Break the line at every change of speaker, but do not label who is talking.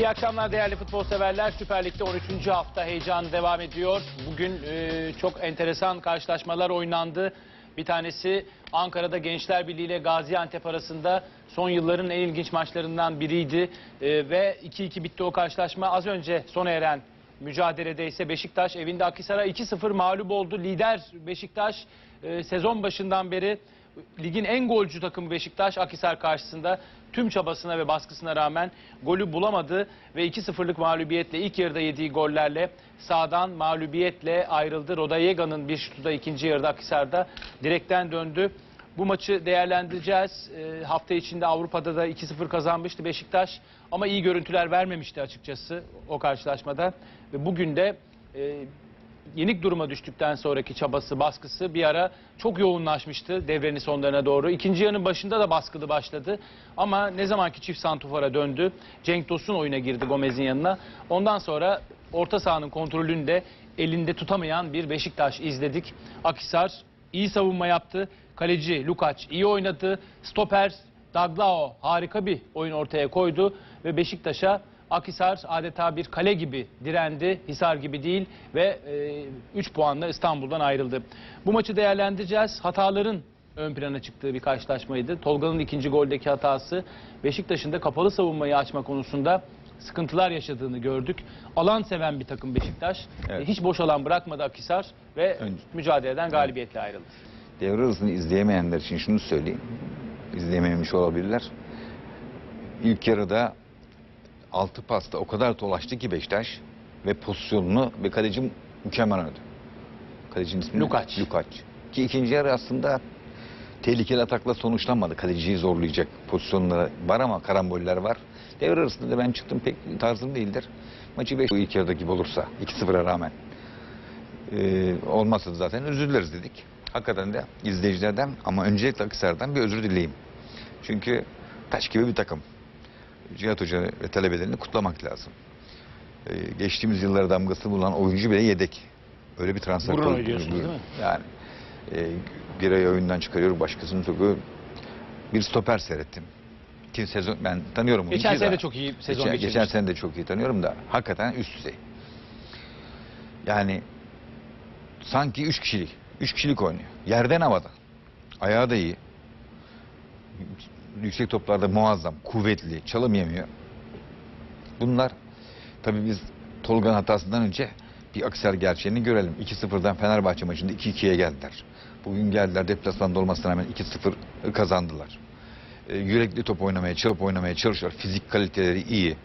İyi akşamlar değerli futbol severler. Süper Lig'de 13. hafta heyecan devam ediyor. Bugün e, çok enteresan karşılaşmalar oynandı. Bir tanesi Ankara'da Gençler Birliği ile Gaziantep arasında son yılların en ilginç maçlarından biriydi. E, ve 2-2 bitti o karşılaşma. Az önce sona eren mücadelede ise Beşiktaş evinde Akhisar'a 2-0 mağlup oldu. Lider Beşiktaş e, sezon başından beri ligin en golcü takımı Beşiktaş Akhisar karşısında tüm çabasına ve baskısına rağmen golü bulamadı ve 2-0'lık mağlubiyetle ilk yarıda yediği gollerle sağdan mağlubiyetle ayrıldı. Rodayega'nın bir şutu da ikinci yarıda Akhisar'da direkten döndü. Bu maçı değerlendireceğiz. Ee, hafta içinde Avrupa'da da 2-0 kazanmıştı Beşiktaş ama iyi görüntüler vermemişti açıkçası o karşılaşmada. Ve bugün de e, yenik duruma düştükten sonraki çabası, baskısı bir ara çok yoğunlaşmıştı devrenin sonlarına doğru. İkinci yarının başında da baskılı başladı. Ama ne zamanki çift santufara döndü, Cenk Tosun oyuna girdi Gomez'in yanına. Ondan sonra orta sahanın kontrolünü de elinde tutamayan bir Beşiktaş izledik. Akisar iyi savunma yaptı. Kaleci Lukaç iyi oynadı. Stoper Daglao harika bir oyun ortaya koydu ve Beşiktaş'a Akhisar adeta bir kale gibi direndi, Hisar gibi değil ve 3 puanla İstanbul'dan ayrıldı. Bu maçı değerlendireceğiz. Hataların ön plana çıktığı bir karşılaşmaydı. Tolga'nın ikinci goldeki hatası Beşiktaş'ın da kapalı savunmayı açma konusunda sıkıntılar yaşadığını gördük. Alan seven bir takım Beşiktaş.
Evet.
Hiç boş alan bırakmadı Akhisar ve
Önce-
mücadeleden galibiyetle ayrıldı.
Devre arasını izleyemeyenler için şunu söyleyeyim. İzleyememiş olabilirler. İlk yarıda altı pasta o kadar dolaştı ki Beşiktaş ve pozisyonunu ve kaleci mükemmel oynadı. Kalecinin ismi?
Lukaç.
Lukaç. Ki ikinci yarı aslında tehlikeli atakla sonuçlanmadı. Kaleciyi zorlayacak pozisyonları var ama karamboller var. Devre arasında da ben çıktım pek tarzım değildir. Maçı 5 ilk yarıda gibi olursa 2-0'a rağmen ee, olmazsa zaten özür dileriz dedik. Hakikaten de izleyicilerden ama öncelikle Akhisar'dan bir özür dileyim. Çünkü taş gibi bir takım. Cihat Hoca ve talebelerini kutlamak lazım. Ee, geçtiğimiz yıllara damgası bulunan oyuncu bile yedek. Öyle bir transfer politiği-
ediyorsunuz değil mi?
Yani e, bir ay oyundan çıkarıyor, başkasını sokuyor. Bir stoper seyrettim. Ki sezon ben tanıyorum
Geçen
oyuncuyu
sene de çok iyi sezon
geçen,
geçirmişti.
geçen sene de çok iyi tanıyorum da hakikaten üst düzey. Yani sanki üç kişilik. Üç kişilik oynuyor. Yerden havada. Ayağı da iyi. Yüksek toplarda muazzam, kuvvetli, çalım yemiyor. Bunlar tabii biz Tolga'nın hatasından önce bir Aksar gerçeğini görelim. 2-0'dan Fenerbahçe maçında 2-2'ye geldiler. Bugün geldiler deplasmanda olmasına rağmen 2-0 kazandılar. E, yürekli top oynamaya, çalıp oynamaya çalışıyor. Fizik kaliteleri iyi.